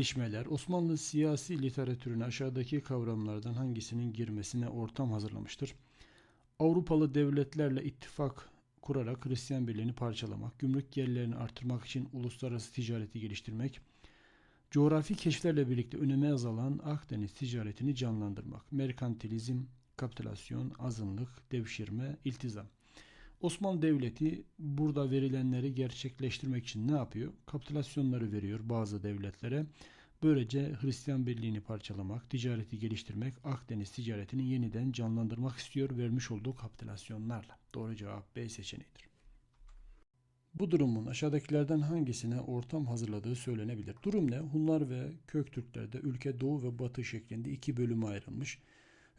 Gelişmeler Osmanlı siyasi literatürüne aşağıdaki kavramlardan hangisinin girmesine ortam hazırlamıştır? Avrupalı devletlerle ittifak kurarak Hristiyan birliğini parçalamak, gümrük gelirlerini artırmak için uluslararası ticareti geliştirmek, coğrafi keşiflerle birlikte öneme azalan Akdeniz ticaretini canlandırmak, merkantilizm, kapitülasyon, azınlık, devşirme, iltizam. Osmanlı Devleti burada verilenleri gerçekleştirmek için ne yapıyor? Kapitülasyonları veriyor bazı devletlere. Böylece Hristiyan birliğini parçalamak, ticareti geliştirmek, Akdeniz ticaretini yeniden canlandırmak istiyor vermiş olduğu kapitülasyonlarla. Doğru cevap B seçeneğidir. Bu durumun aşağıdakilerden hangisine ortam hazırladığı söylenebilir. Durum ne? Hunlar ve Köktürklerde ülke doğu ve batı şeklinde iki bölüme ayrılmış.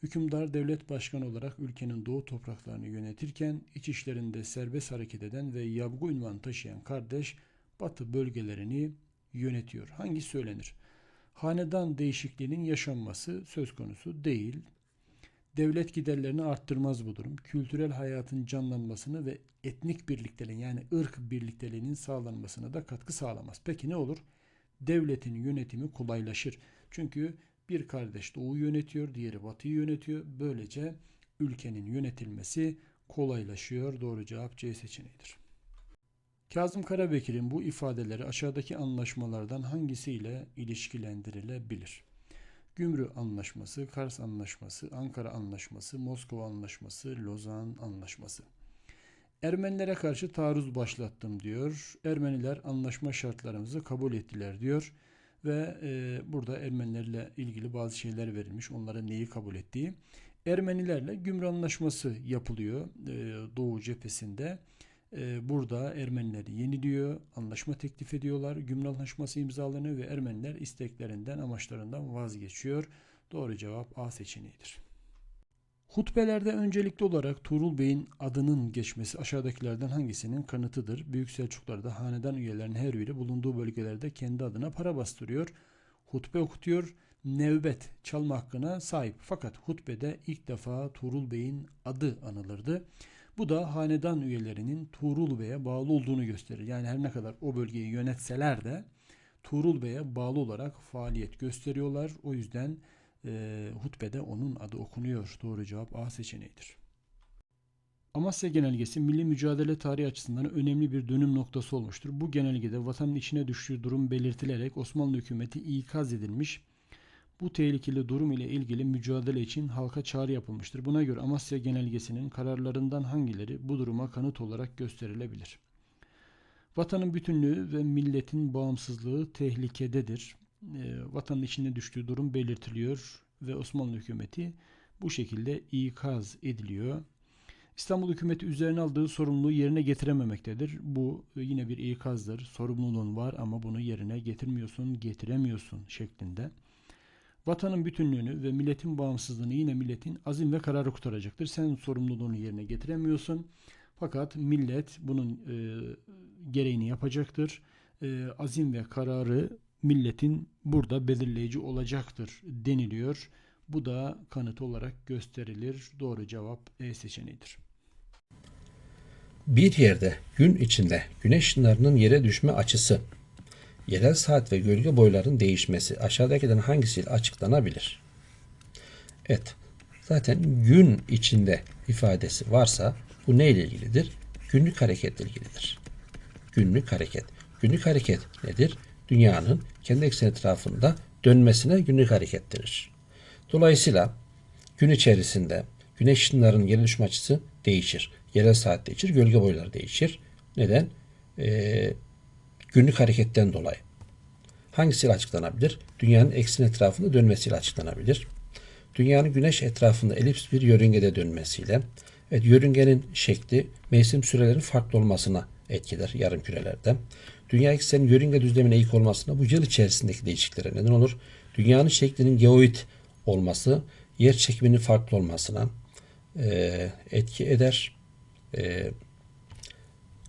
Hükümdar devlet başkanı olarak ülkenin doğu topraklarını yönetirken iç işlerinde serbest hareket eden ve yabgu ünvanı taşıyan kardeş batı bölgelerini yönetiyor. Hangi söylenir? Hanedan değişikliğinin yaşanması söz konusu değil. Devlet giderlerini arttırmaz bu durum. Kültürel hayatın canlanmasını ve etnik birlikteliğin yani ırk birlikteliğinin sağlanmasına da katkı sağlamaz. Peki ne olur? Devletin yönetimi kolaylaşır. Çünkü bir kardeş doğu yönetiyor, diğeri batıyı yönetiyor. Böylece ülkenin yönetilmesi kolaylaşıyor. Doğru cevap C seçeneğidir. Kazım Karabekir'in bu ifadeleri aşağıdaki anlaşmalardan hangisiyle ilişkilendirilebilir? Gümrü Anlaşması, Kars Anlaşması, Ankara Anlaşması, Moskova Anlaşması, Lozan Anlaşması. Ermenilere karşı taarruz başlattım diyor. Ermeniler anlaşma şartlarımızı kabul ettiler diyor. Ve e, burada Ermenilerle ilgili bazı şeyler verilmiş. Onlara neyi kabul ettiği. Ermenilerle Gümrü Anlaşması yapılıyor e, Doğu cephesinde. E, burada Ermenileri yeniliyor, anlaşma teklif ediyorlar. Gümrü Anlaşması imzalanıyor ve Ermeniler isteklerinden, amaçlarından vazgeçiyor. Doğru cevap A seçeneğidir. Hutbelerde öncelikli olarak Tuğrul Bey'in adının geçmesi aşağıdakilerden hangisinin kanıtıdır? Büyük Selçuklar'da hanedan üyelerinin her biri bulunduğu bölgelerde kendi adına para bastırıyor. Hutbe okutuyor. Nevbet çalma hakkına sahip. Fakat hutbede ilk defa Tuğrul Bey'in adı anılırdı. Bu da hanedan üyelerinin Tuğrul Bey'e bağlı olduğunu gösterir. Yani her ne kadar o bölgeyi yönetseler de Tuğrul Bey'e bağlı olarak faaliyet gösteriyorlar. O yüzden e, hutbede onun adı okunuyor. Doğru cevap A seçeneğidir. Amasya Genelgesi milli mücadele tarihi açısından önemli bir dönüm noktası olmuştur. Bu genelgede vatanın içine düştüğü durum belirtilerek Osmanlı hükümeti ikaz edilmiş. Bu tehlikeli durum ile ilgili mücadele için halka çağrı yapılmıştır. Buna göre Amasya Genelgesi'nin kararlarından hangileri bu duruma kanıt olarak gösterilebilir? Vatanın bütünlüğü ve milletin bağımsızlığı tehlikededir. E, vatanın içine düştüğü durum belirtiliyor ve Osmanlı hükümeti bu şekilde ikaz ediliyor. İstanbul hükümeti üzerine aldığı sorumluluğu yerine getirememektedir. Bu yine bir ikazdır. Sorumluluğun var ama bunu yerine getirmiyorsun, getiremiyorsun şeklinde. Vatanın bütünlüğünü ve milletin bağımsızlığını yine milletin azim ve kararı kurtaracaktır. Sen sorumluluğunu yerine getiremiyorsun. Fakat millet bunun e, gereğini yapacaktır. E, azim ve kararı milletin burada belirleyici olacaktır deniliyor. Bu da kanıt olarak gösterilir. Doğru cevap E seçeneğidir. Bir yerde gün içinde güneş ışınlarının yere düşme açısı, yerel saat ve gölge boylarının değişmesi aşağıdakilerden hangisiyle açıklanabilir? Evet. Zaten gün içinde ifadesi varsa bu neyle ilgilidir? Günlük hareketle ilgilidir. Günlük hareket. Günlük hareket nedir? Dünyanın kendi ekseni etrafında dönmesine günlük hareket denir. Dolayısıyla gün içerisinde güneş ışınlarının yere düşme açısı değişir. Yerel saat değişir, gölge boyları değişir. Neden? Ee, günlük hareketten dolayı. Hangisiyle açıklanabilir? Dünyanın eksen etrafında dönmesiyle açıklanabilir. Dünyanın güneş etrafında elips bir yörüngede dönmesiyle, evet, yörüngenin şekli mevsim sürelerinin farklı olmasına etkiler yarım kürelerde. Dünya eksenin yörünge düzlemine ilk olmasına bu yıl içerisindeki değişikliklere neden olur. Dünyanın şeklinin geoid olması yer çekiminin farklı olmasına e, etki eder. E,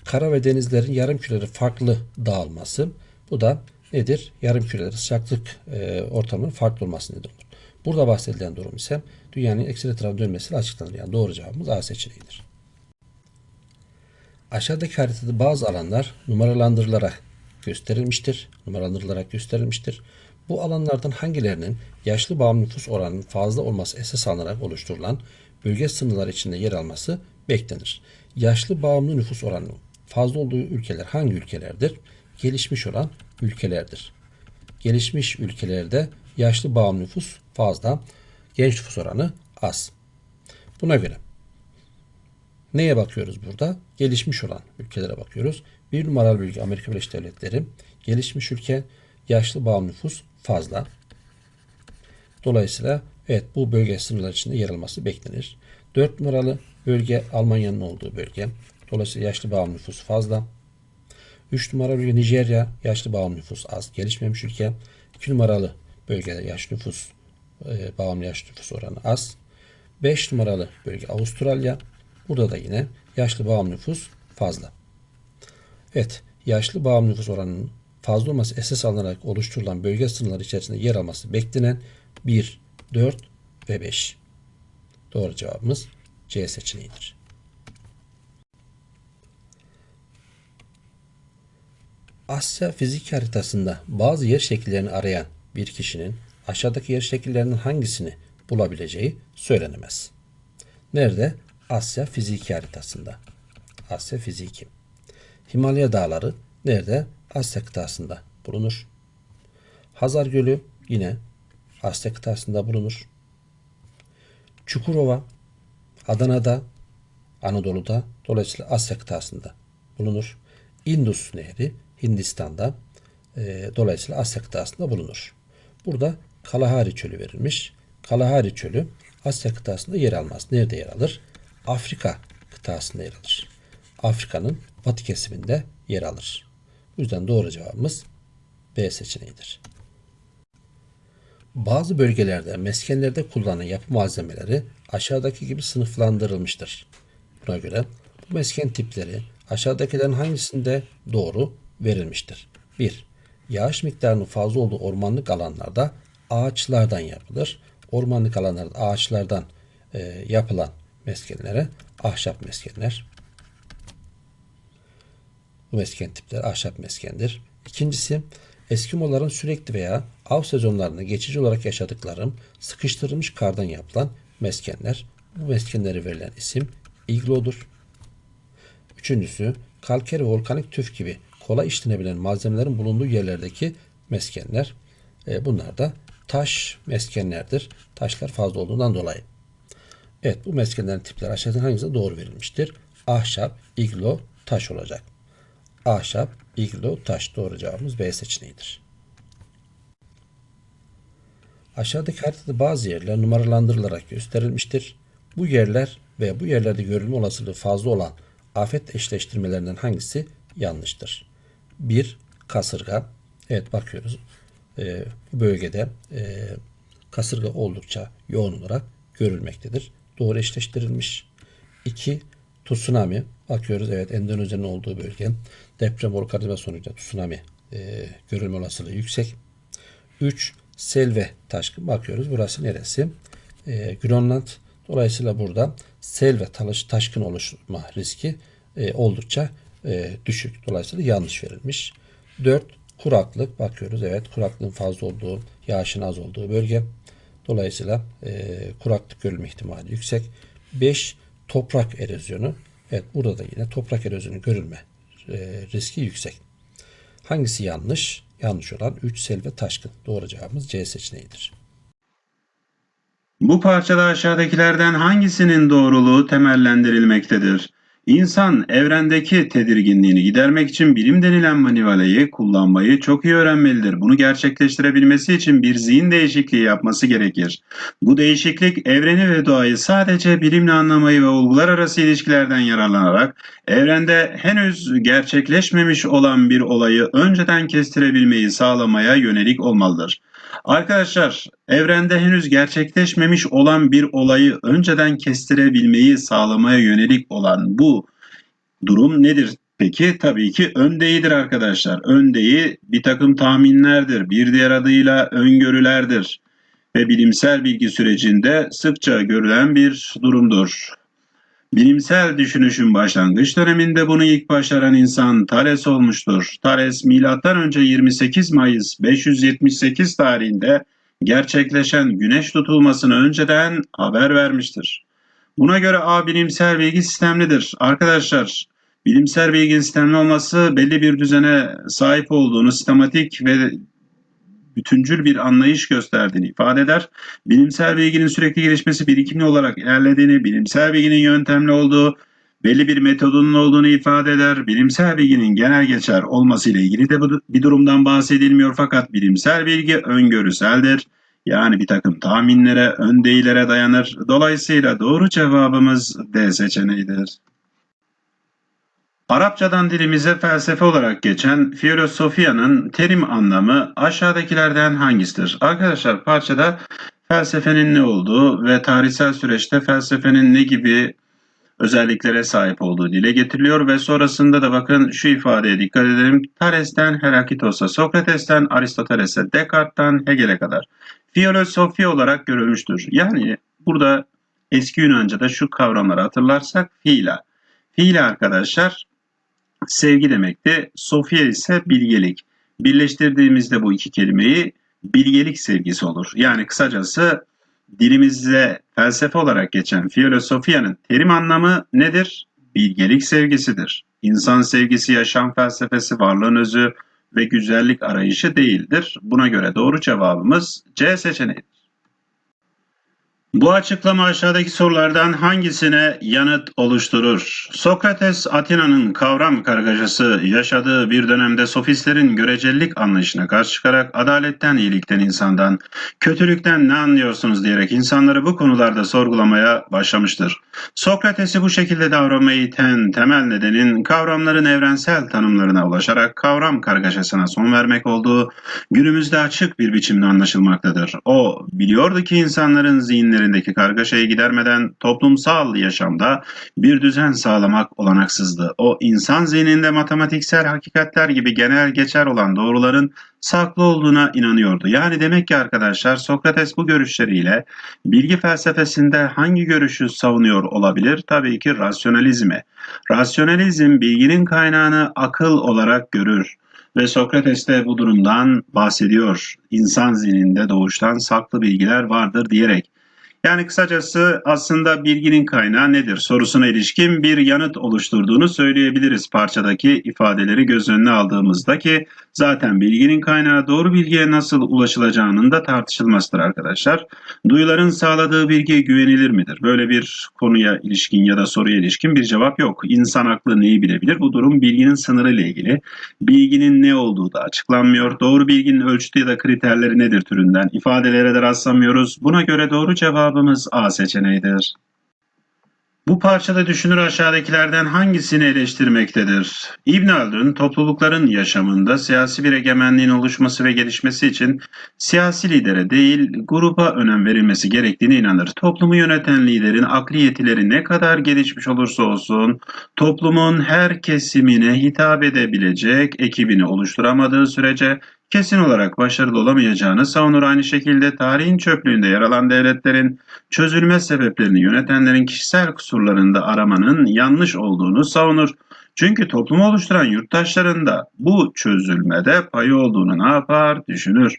kara ve denizlerin yarım küreleri farklı dağılması. Bu da nedir? Yarım küreleri sıcaklık e, ortamının farklı olması neden olur. Burada bahsedilen durum ise dünyanın ekseni etrafına dönmesiyle açıklanır. Yani doğru cevabımız A seçeneğidir. Aşağıdaki haritada bazı alanlar numaralandırılarak gösterilmiştir. Numaralandırılarak gösterilmiştir. Bu alanlardan hangilerinin yaşlı bağımlı nüfus oranının fazla olması esas alınarak oluşturulan bölge sınırları içinde yer alması beklenir. Yaşlı bağımlı nüfus oranının fazla olduğu ülkeler hangi ülkelerdir? Gelişmiş olan ülkelerdir. Gelişmiş ülkelerde yaşlı bağımlı nüfus fazla, genç nüfus oranı az. Buna göre neye bakıyoruz burada? Gelişmiş olan ülkelere bakıyoruz. Bir numaralı bölge Amerika Birleşik Devletleri, gelişmiş ülke, yaşlı bağımlı nüfus fazla. Dolayısıyla evet bu bölge sınırları içinde yer alması beklenir. 4 numaralı bölge Almanya'nın olduğu bölge. Dolayısıyla yaşlı bağımlı nüfus fazla. 3 numaralı bölge Nijerya, yaşlı bağımlı nüfus az, gelişmemiş ülke. 2 numaralı bölgede yaşlı nüfus, e, bağımlı yaşlı nüfus oranı az. 5 numaralı bölge Avustralya. Burada da yine yaşlı bağımlı nüfus fazla. Evet, yaşlı bağımlı nüfus oranının fazla olması esas alınarak oluşturulan bölge sınırları içerisinde yer alması beklenen 1, 4 ve 5. Doğru cevabımız C seçeneğidir. Asya fizik haritasında bazı yer şekillerini arayan bir kişinin aşağıdaki yer şekillerinden hangisini bulabileceği söylenemez. Nerede? Asya fiziki haritasında. Asya fiziki. Himalaya dağları nerede? Asya kıtasında bulunur. Hazar Gölü yine Asya kıtasında bulunur. Çukurova Adana'da, Anadolu'da, dolayısıyla Asya kıtasında bulunur. Indus Nehri Hindistan'da, e, dolayısıyla Asya kıtasında bulunur. Burada Kalahari Çölü verilmiş. Kalahari Çölü Asya kıtasında yer almaz. Nerede yer alır? Afrika kıtasında yer alır. Afrika'nın batı kesiminde yer alır. Bu yüzden doğru cevabımız B seçeneğidir. Bazı bölgelerde meskenlerde kullanılan yapı malzemeleri aşağıdaki gibi sınıflandırılmıştır. Buna göre bu mesken tipleri aşağıdakilerin hangisinde doğru verilmiştir? 1. Yağış miktarının fazla olduğu ormanlık alanlarda ağaçlardan yapılır. Ormanlık alanlarda ağaçlardan e, yapılan meskenlere ahşap meskenler. Bu mesken tipleri ahşap meskendir. İkincisi Eskimoların sürekli veya av sezonlarında geçici olarak yaşadıkları sıkıştırılmış kardan yapılan meskenler. Bu meskenlere verilen isim iglodur. Üçüncüsü kalker ve volkanik tüf gibi kolay işlenebilen malzemelerin bulunduğu yerlerdeki meskenler. E, bunlar da taş meskenlerdir. Taşlar fazla olduğundan dolayı. Evet bu meskenlerin tipleri aşağıdan hangisine doğru verilmiştir? Ahşap, iglo, taş olacak. Ahşap, iglo, taş doğru cevabımız B seçeneğidir. Aşağıdaki haritada bazı yerler numaralandırılarak gösterilmiştir. Bu yerler ve bu yerlerde görülme olasılığı fazla olan afet eşleştirmelerinden hangisi yanlıştır? 1. Kasırga. Evet bakıyoruz. Ee, bu bölgede e, kasırga oldukça yoğun olarak görülmektedir. Doğru eşleştirilmiş. 2. Tsunami. Bakıyoruz evet Endonezya'nın olduğu bölge. Deprem volkanizma sonucu tsunami e, görülme olasılığı yüksek. 3. Sel ve taşkın. Bakıyoruz burası neresi? E, Grönland. Dolayısıyla burada sel ve talış, taşkın oluşma riski e, oldukça e, düşük. Dolayısıyla yanlış verilmiş. 4. Kuraklık. Bakıyoruz evet kuraklığın fazla olduğu, yağışın az olduğu bölge. Dolayısıyla e, kuraklık görülme ihtimali yüksek. 5. Toprak erozyonu. Evet burada da yine toprak erozyonu görülme e, riski yüksek. Hangisi yanlış? Yanlış olan 3 sel ve taşkın. Doğru cevabımız C seçeneğidir. Bu parçada aşağıdakilerden hangisinin doğruluğu temellendirilmektedir? İnsan evrendeki tedirginliğini gidermek için bilim denilen manivelayı kullanmayı çok iyi öğrenmelidir. Bunu gerçekleştirebilmesi için bir zihin değişikliği yapması gerekir. Bu değişiklik evreni ve doğayı sadece bilimle anlamayı ve olgular arası ilişkilerden yararlanarak evrende henüz gerçekleşmemiş olan bir olayı önceden kestirebilmeyi sağlamaya yönelik olmalıdır. Arkadaşlar, evrende henüz gerçekleşmemiş olan bir olayı önceden kestirebilmeyi sağlamaya yönelik olan bu durum nedir? Peki tabii ki öndeyidir arkadaşlar. Öndeyi bir takım tahminlerdir. Bir diğer adıyla öngörülerdir. Ve bilimsel bilgi sürecinde sıkça görülen bir durumdur. Bilimsel düşünüşün başlangıç döneminde bunu ilk başaran insan Thales olmuştur. Thales M.Ö. 28 Mayıs 578 tarihinde gerçekleşen güneş tutulmasını önceden haber vermiştir. Buna göre A bilimsel bilgi sistemlidir. Arkadaşlar bilimsel bilgi sistemli olması belli bir düzene sahip olduğunu, sistematik ve bütüncül bir anlayış gösterdiğini ifade eder. Bilimsel bilginin sürekli gelişmesi birikimli olarak ilerlediğini, bilimsel bilginin yöntemli olduğu, belli bir metodunun olduğunu ifade eder. Bilimsel bilginin genel geçer olması ile ilgili de bir durumdan bahsedilmiyor fakat bilimsel bilgi öngörüseldir. Yani bir takım tahminlere, ön değilere dayanır. Dolayısıyla doğru cevabımız D seçeneğidir. Arapçadan dilimize felsefe olarak geçen filosofiyanın terim anlamı aşağıdakilerden hangisidir? Arkadaşlar parçada felsefenin ne olduğu ve tarihsel süreçte felsefenin ne gibi özelliklere sahip olduğu dile getiriliyor ve sonrasında da bakın şu ifadeye dikkat edelim. Thales'ten Herakitos'a, Sokrates'ten Aristoteles'e, Descartes'ten Hegel'e kadar filosofi olarak görülmüştür. Yani burada eski Yunanca'da şu kavramları hatırlarsak fiila. Fiila arkadaşlar sevgi demekti. Sofya ise bilgelik. Birleştirdiğimizde bu iki kelimeyi bilgelik sevgisi olur. Yani kısacası dilimizde felsefe olarak geçen filosofiyanın terim anlamı nedir? Bilgelik sevgisidir. İnsan sevgisi, yaşam felsefesi, varlığın özü ve güzellik arayışı değildir. Buna göre doğru cevabımız C seçeneğidir. Bu açıklama aşağıdaki sorulardan hangisine yanıt oluşturur? Sokrates, Atina'nın kavram kargaşası yaşadığı bir dönemde sofistlerin görecelilik anlayışına karşı çıkarak adaletten, iyilikten, insandan, kötülükten ne anlıyorsunuz diyerek insanları bu konularda sorgulamaya başlamıştır. Sokrates'i bu şekilde davranmayı iten temel nedenin kavramların evrensel tanımlarına ulaşarak kavram kargaşasına son vermek olduğu günümüzde açık bir biçimde anlaşılmaktadır. O biliyordu ki insanların zihinlerindeki kargaşayı gidermeden toplumsal yaşamda bir düzen sağlamak olanaksızdı. O insan zihninde matematiksel hakikatler gibi genel geçer olan doğruların saklı olduğuna inanıyordu. Yani demek ki arkadaşlar Sokrates bu görüşleriyle bilgi felsefesinde hangi görüşü savunuyor olabilir? Tabii ki rasyonalizmi. Rasyonalizm bilginin kaynağını akıl olarak görür. Ve Sokrates de bu durumdan bahsediyor. İnsan zihninde doğuştan saklı bilgiler vardır diyerek. Yani kısacası aslında bilginin kaynağı nedir sorusuna ilişkin bir yanıt oluşturduğunu söyleyebiliriz parçadaki ifadeleri göz önüne aldığımızda ki zaten bilginin kaynağı doğru bilgiye nasıl ulaşılacağının da tartışılmasıdır arkadaşlar. Duyuların sağladığı bilgi güvenilir midir? Böyle bir konuya ilişkin ya da soruya ilişkin bir cevap yok. İnsan aklı neyi bilebilir? Bu durum bilginin sınırı ile ilgili. Bilginin ne olduğu da açıklanmıyor. Doğru bilginin ölçütü ya da kriterleri nedir türünden ifadelere de rastlamıyoruz. Buna göre doğru cevabımız A seçeneğidir. Bu parçada düşünür aşağıdakilerden hangisini eleştirmektedir? İbn Haldun toplulukların yaşamında siyasi bir egemenliğin oluşması ve gelişmesi için siyasi lidere değil gruba önem verilmesi gerektiğine inanır. Toplumu yöneten liderin akli yetileri ne kadar gelişmiş olursa olsun toplumun her kesimine hitap edebilecek ekibini oluşturamadığı sürece kesin olarak başarılı olamayacağını savunur. Aynı şekilde tarihin çöplüğünde yer alan devletlerin çözülme sebeplerini yönetenlerin kişisel kusurlarında aramanın yanlış olduğunu savunur. Çünkü toplumu oluşturan yurttaşların da bu çözülmede payı olduğunu ne yapar? Düşünür.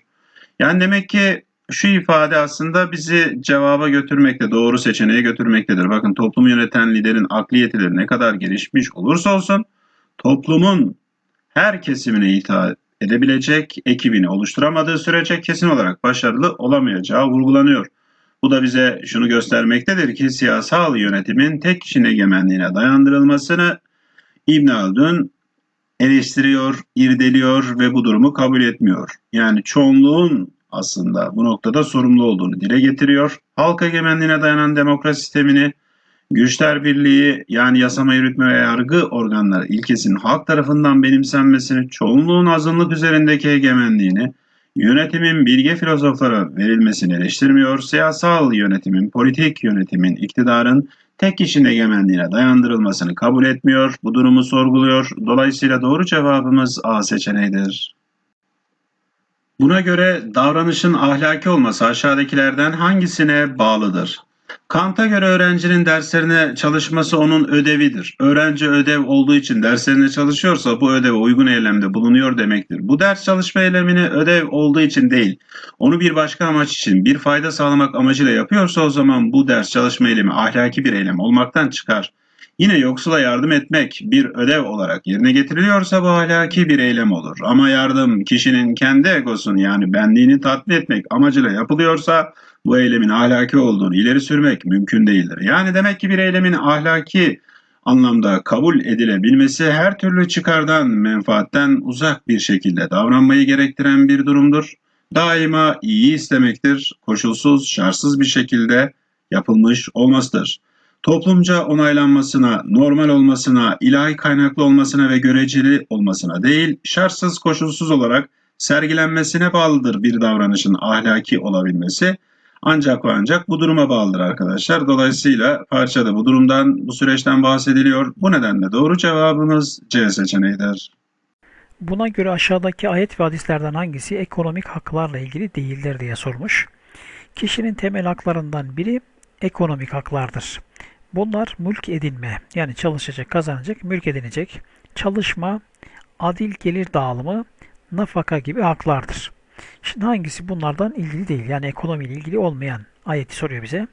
Yani demek ki şu ifade aslında bizi cevaba götürmekte, doğru seçeneğe götürmektedir. Bakın toplumu yöneten liderin akli yetileri ne kadar gelişmiş olursa olsun toplumun her kesimine hitap edebilecek ekibini oluşturamadığı sürece kesin olarak başarılı olamayacağı vurgulanıyor. Bu da bize şunu göstermektedir ki siyasal yönetimin tek kişinin egemenliğine dayandırılmasını İbn Haldun eleştiriyor, irdeliyor ve bu durumu kabul etmiyor. Yani çoğunluğun aslında bu noktada sorumlu olduğunu dile getiriyor. Halk egemenliğine dayanan demokrasi sistemini Güçler Birliği yani yasama, yürütme ve yargı organları ilkesinin halk tarafından benimsenmesini, çoğunluğun azınlık üzerindeki egemenliğini, yönetimin bilge filozoflara verilmesini eleştirmiyor, siyasal yönetimin, politik yönetimin, iktidarın tek kişinin egemenliğine dayandırılmasını kabul etmiyor, bu durumu sorguluyor. Dolayısıyla doğru cevabımız A seçeneğidir. Buna göre davranışın ahlaki olması aşağıdakilerden hangisine bağlıdır? Kant'a göre öğrencinin derslerine çalışması onun ödevidir. Öğrenci ödev olduğu için derslerine çalışıyorsa bu ödeve uygun eylemde bulunuyor demektir. Bu ders çalışma eylemini ödev olduğu için değil, onu bir başka amaç için, bir fayda sağlamak amacıyla yapıyorsa o zaman bu ders çalışma eylemi ahlaki bir eylem olmaktan çıkar. Yine yoksula yardım etmek bir ödev olarak yerine getiriliyorsa bu ahlaki bir eylem olur. Ama yardım kişinin kendi egosunu yani benliğini tatmin etmek amacıyla yapılıyorsa bu eylemin ahlaki olduğunu ileri sürmek mümkün değildir. Yani demek ki bir eylemin ahlaki anlamda kabul edilebilmesi her türlü çıkardan, menfaatten uzak bir şekilde davranmayı gerektiren bir durumdur. Daima iyi istemektir, koşulsuz, şartsız bir şekilde yapılmış olmasıdır. Toplumca onaylanmasına, normal olmasına, ilahi kaynaklı olmasına ve göreceli olmasına değil, şartsız koşulsuz olarak sergilenmesine bağlıdır bir davranışın ahlaki olabilmesi. Ancak ve ancak bu duruma bağlıdır arkadaşlar. Dolayısıyla parçada bu durumdan, bu süreçten bahsediliyor. Bu nedenle doğru cevabımız C seçeneğidir. Buna göre aşağıdaki ayet ve hadislerden hangisi ekonomik haklarla ilgili değildir diye sormuş. Kişinin temel haklarından biri ekonomik haklardır. Bunlar mülk edinme yani çalışacak, kazanacak, mülk edinecek, çalışma, adil gelir dağılımı, nafaka gibi haklardır. Şimdi hangisi bunlardan ilgili değil yani ekonomiyle ilgili olmayan ayeti soruyor bize.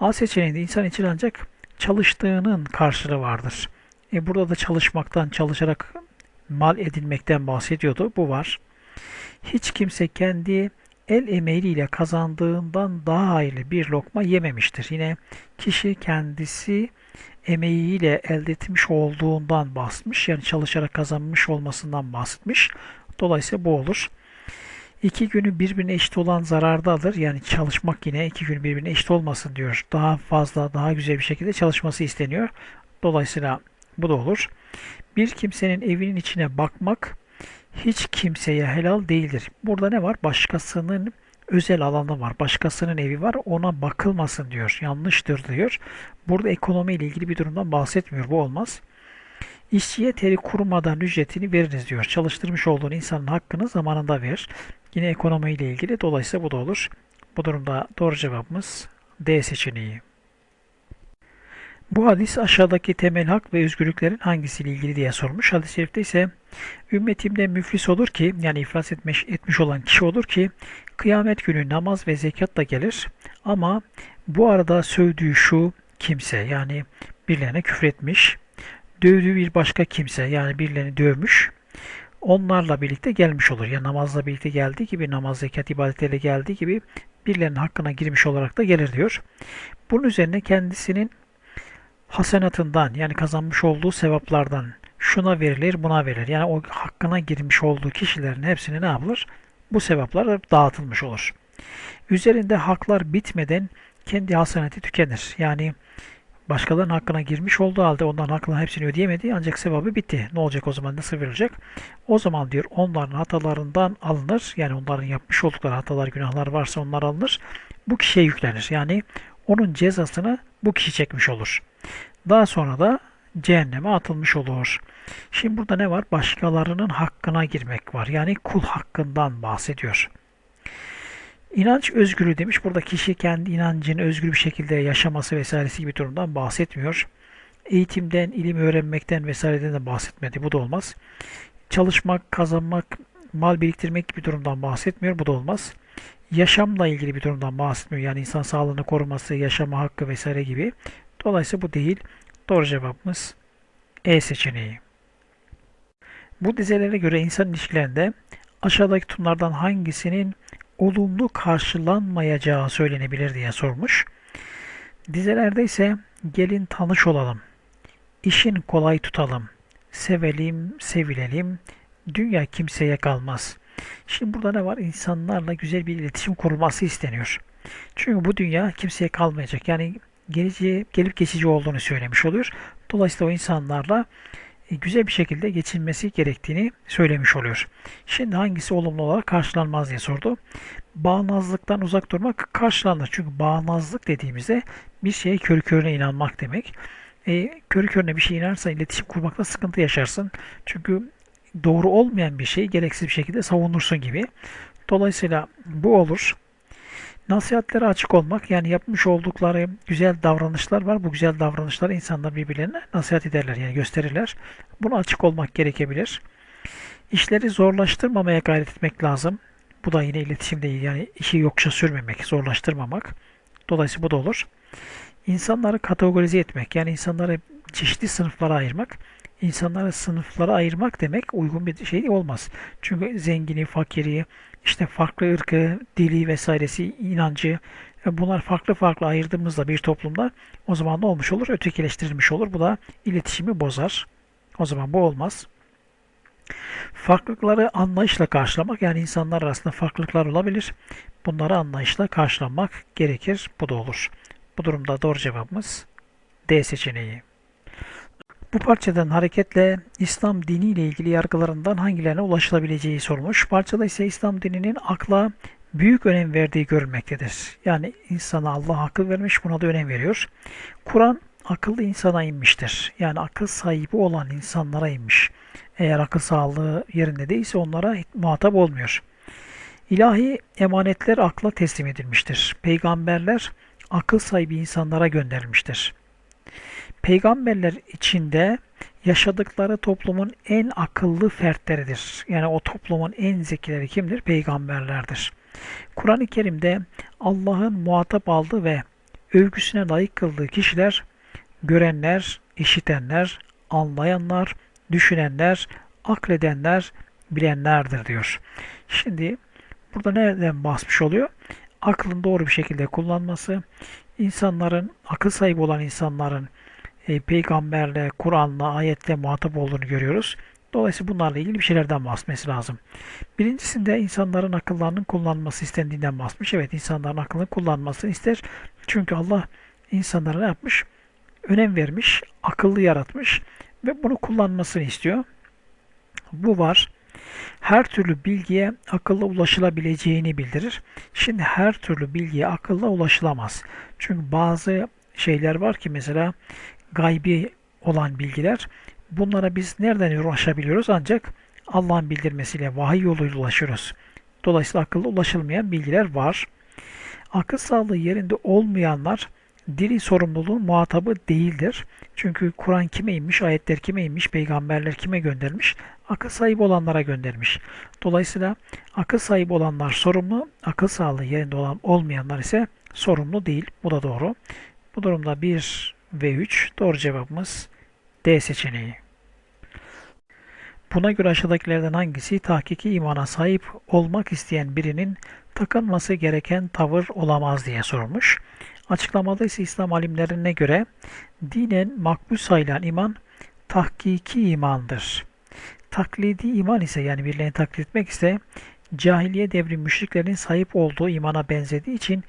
A seçeneğinde insan için ancak çalıştığının karşılığı vardır. E burada da çalışmaktan, çalışarak mal edinmekten bahsediyordu. Bu var. Hiç kimse kendi el emeğiyle kazandığından daha hayırlı bir lokma yememiştir. Yine kişi kendisi emeğiyle elde etmiş olduğundan bahsetmiş. Yani çalışarak kazanmış olmasından bahsetmiş. Dolayısıyla bu olur. İki günü birbirine eşit olan zararda alır. Yani çalışmak yine iki gün birbirine eşit olmasın diyor. Daha fazla, daha güzel bir şekilde çalışması isteniyor. Dolayısıyla bu da olur. Bir kimsenin evinin içine bakmak hiç kimseye helal değildir. Burada ne var? Başkasının özel alanı var. Başkasının evi var. Ona bakılmasın diyor. Yanlıştır diyor. Burada ekonomi ile ilgili bir durumdan bahsetmiyor. Bu olmaz. İşçiye teri kurumadan ücretini veriniz diyor. Çalıştırmış olduğun insanın hakkını zamanında ver. Yine ekonomi ile ilgili. Dolayısıyla bu da olur. Bu durumda doğru cevabımız D seçeneği. Bu hadis aşağıdaki temel hak ve özgürlüklerin hangisiyle ilgili diye sormuş. Hadis-i şerifte ise ümmetimde müflis olur ki yani iflas etmiş, etmiş olan kişi olur ki kıyamet günü namaz ve zekatla gelir ama bu arada sövdüğü şu kimse yani birilerine küfretmiş, dövdüğü bir başka kimse yani birilerini dövmüş onlarla birlikte gelmiş olur. Ya namazla birlikte geldiği gibi namaz zekat ibadetleriyle geldiği gibi birilerinin hakkına girmiş olarak da gelir diyor. Bunun üzerine kendisinin hasenatından yani kazanmış olduğu sevaplardan şuna verilir buna verilir. Yani o hakkına girmiş olduğu kişilerin hepsine ne yapılır? Bu sevaplar dağıtılmış olur. Üzerinde haklar bitmeden kendi hasenati tükenir. Yani başkalarının hakkına girmiş olduğu halde onların hakkının hepsini ödeyemedi ancak sevabı bitti. Ne olacak o zaman nasıl verilecek? O zaman diyor onların hatalarından alınır. Yani onların yapmış oldukları hatalar günahlar varsa onlar alınır. Bu kişiye yüklenir. Yani onun cezasını bu kişi çekmiş olur. Daha sonra da cehenneme atılmış olur. Şimdi burada ne var? Başkalarının hakkına girmek var. Yani kul hakkından bahsediyor. İnanç özgürlüğü demiş. Burada kişi kendi inancını özgür bir şekilde yaşaması vesairesi gibi durumdan bahsetmiyor. Eğitimden, ilim öğrenmekten vesaireden de bahsetmedi. Bu da olmaz. Çalışmak, kazanmak, mal biriktirmek gibi durumdan bahsetmiyor. Bu da olmaz. Yaşamla ilgili bir durumdan bahsetmiyor. Yani insan sağlığını koruması, yaşama hakkı vesaire gibi. Dolayısıyla bu değil. Doğru cevabımız E seçeneği. Bu dizelere göre insan ilişkilerinde aşağıdaki tutumlardan hangisinin olumlu karşılanmayacağı söylenebilir diye sormuş. Dizelerde ise gelin tanış olalım, işin kolay tutalım, sevelim, sevilelim, dünya kimseye kalmaz. Şimdi burada ne var? İnsanlarla güzel bir iletişim kurulması isteniyor. Çünkü bu dünya kimseye kalmayacak. Yani geleceği, gelip geçici olduğunu söylemiş oluyor. Dolayısıyla o insanlarla e, güzel bir şekilde geçinmesi gerektiğini söylemiş oluyor. Şimdi hangisi olumlu olarak karşılanmaz diye sordu. Bağnazlıktan uzak durmak karşılanır. Çünkü bağnazlık dediğimizde bir şeye körü körüne inanmak demek. E, körü körüne bir şey inanırsan iletişim kurmakta sıkıntı yaşarsın. Çünkü doğru olmayan bir şeyi gereksiz bir şekilde savunursun gibi. Dolayısıyla bu olur. Nasihatlere açık olmak yani yapmış oldukları güzel davranışlar var. Bu güzel davranışları insanlar birbirlerine nasihat ederler yani gösterirler. Buna açık olmak gerekebilir. İşleri zorlaştırmamaya gayret etmek lazım. Bu da yine iletişim değil. Yani işi yokça sürmemek, zorlaştırmamak. Dolayısıyla bu da olur. İnsanları kategorize etmek yani insanları çeşitli sınıflara ayırmak. İnsanları sınıflara ayırmak demek uygun bir şey olmaz. Çünkü zengini, fakiri, işte farklı ırkı, dili vesairesi, inancı e, bunlar farklı farklı ayırdığımızda bir toplumda o zaman ne olmuş olur? Ötekileştirilmiş olur. Bu da iletişimi bozar. O zaman bu olmaz. Farklılıkları anlayışla karşılamak yani insanlar arasında farklılıklar olabilir. Bunları anlayışla karşılamak gerekir. Bu da olur. Bu durumda doğru cevabımız D seçeneği. Bu parçadan hareketle İslam dini ile ilgili yargılarından hangilerine ulaşılabileceği sorulmuş. Parçada ise İslam dininin akla büyük önem verdiği görülmektedir. Yani insana Allah akıl vermiş buna da önem veriyor. Kur'an akıllı insana inmiştir. Yani akıl sahibi olan insanlara inmiş. Eğer akıl sağlığı yerinde değilse onlara muhatap olmuyor. İlahi emanetler akla teslim edilmiştir. Peygamberler akıl sahibi insanlara gönderilmiştir. Peygamberler içinde yaşadıkları toplumun en akıllı fertleridir. Yani o toplumun en zekileri kimdir? Peygamberlerdir. Kur'an-ı Kerim'de Allah'ın muhatap aldığı ve övgüsüne layık kıldığı kişiler görenler, işitenler, anlayanlar, düşünenler, akledenler, bilenlerdir diyor. Şimdi burada nereden bahsmiş oluyor? Aklın doğru bir şekilde kullanması, insanların, akıl sahibi olan insanların e, peygamberle, Kur'an'la, ayetle muhatap olduğunu görüyoruz. Dolayısıyla bunlarla ilgili bir şeylerden bahsetmesi lazım. Birincisinde insanların akıllarının kullanması istendiğinden bahsetmiş. Evet insanların aklını kullanmasını ister. Çünkü Allah insanlara ne yapmış? Önem vermiş, akıllı yaratmış ve bunu kullanmasını istiyor. Bu var. Her türlü bilgiye akılla ulaşılabileceğini bildirir. Şimdi her türlü bilgiye akılla ulaşılamaz. Çünkü bazı şeyler var ki mesela gaybi olan bilgiler bunlara biz nereden ulaşabiliyoruz? Ancak Allah'ın bildirmesiyle vahiy yoluyla ulaşıyoruz. Dolayısıyla akıllı ulaşılmayan bilgiler var. Akıl sağlığı yerinde olmayanlar dili sorumluluğun muhatabı değildir. Çünkü Kur'an kime inmiş, ayetler kime inmiş, peygamberler kime göndermiş? Akıl sahibi olanlara göndermiş. Dolayısıyla akıl sahibi olanlar sorumlu, akıl sağlığı yerinde olan olmayanlar ise sorumlu değil. Bu da doğru. Bu durumda 1 ve 3 doğru cevabımız D seçeneği. Buna göre aşağıdakilerden hangisi tahkiki imana sahip olmak isteyen birinin takınması gereken tavır olamaz diye sorulmuş. Açıklamada ise İslam alimlerine göre dinen makbul sayılan iman tahkiki imandır. Taklidi iman ise yani birilerini taklit etmek ise cahiliye devri müşriklerin sahip olduğu imana benzediği için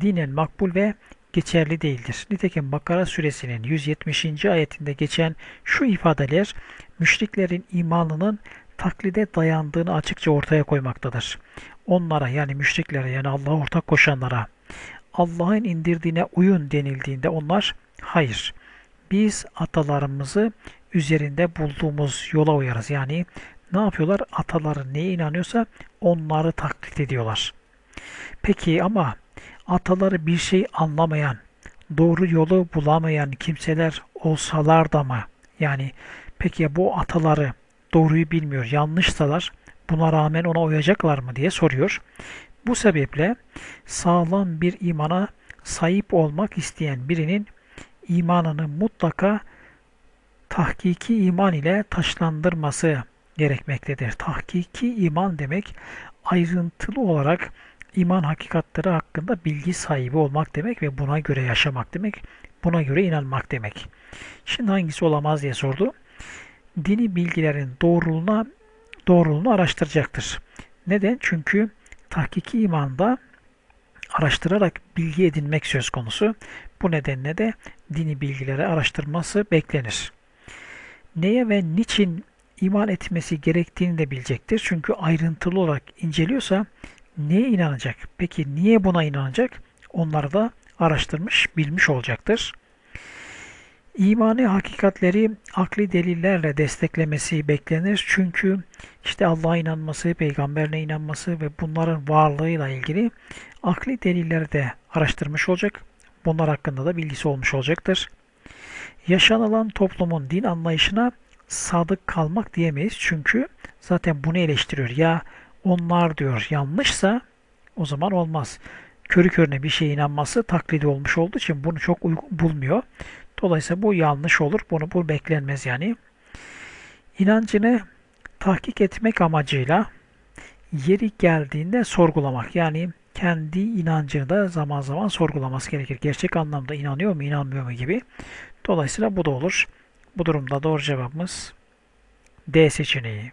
dinen makbul ve geçerli değildir. Nitekim Bakara suresinin 170. ayetinde geçen şu ifadeler müşriklerin imanının taklide dayandığını açıkça ortaya koymaktadır. Onlara yani müşriklere yani Allah'a ortak koşanlara Allah'ın indirdiğine uyun denildiğinde onlar hayır biz atalarımızı üzerinde bulduğumuz yola uyarız. Yani ne yapıyorlar? Ataları neye inanıyorsa onları taklit ediyorlar. Peki ama ataları bir şey anlamayan, doğru yolu bulamayan kimseler olsalar da mı? Yani peki ya bu ataları doğruyu bilmiyor, yanlışsalar buna rağmen ona uyacaklar mı diye soruyor. Bu sebeple sağlam bir imana sahip olmak isteyen birinin imanını mutlaka tahkiki iman ile taşlandırması gerekmektedir. Tahkiki iman demek ayrıntılı olarak iman hakikatleri hakkında bilgi sahibi olmak demek ve buna göre yaşamak demek, buna göre inanmak demek. Şimdi hangisi olamaz diye sordu. Dini bilgilerin doğruluğuna doğruluğunu araştıracaktır. Neden? Çünkü tahkiki imanda araştırarak bilgi edinmek söz konusu. Bu nedenle de dini bilgileri araştırması beklenir. Neye ve niçin iman etmesi gerektiğini de bilecektir. Çünkü ayrıntılı olarak inceliyorsa neye inanacak? Peki niye buna inanacak? Onları da araştırmış, bilmiş olacaktır. İmani hakikatleri akli delillerle desteklemesi beklenir. Çünkü işte Allah'a inanması, peygamberine inanması ve bunların varlığıyla ilgili akli delilleri de araştırmış olacak. Bunlar hakkında da bilgisi olmuş olacaktır. Yaşanılan toplumun din anlayışına sadık kalmak diyemeyiz. Çünkü zaten bunu eleştiriyor. Ya onlar diyor yanlışsa o zaman olmaz. Körü körüne bir şeye inanması taklidi olmuş olduğu için bunu çok uygun bulmuyor. Dolayısıyla bu yanlış olur. Bunu bu beklenmez yani. İnancını tahkik etmek amacıyla yeri geldiğinde sorgulamak. Yani kendi inancını da zaman zaman sorgulaması gerekir. Gerçek anlamda inanıyor mu, inanmıyor mu gibi. Dolayısıyla bu da olur. Bu durumda doğru cevabımız D seçeneği.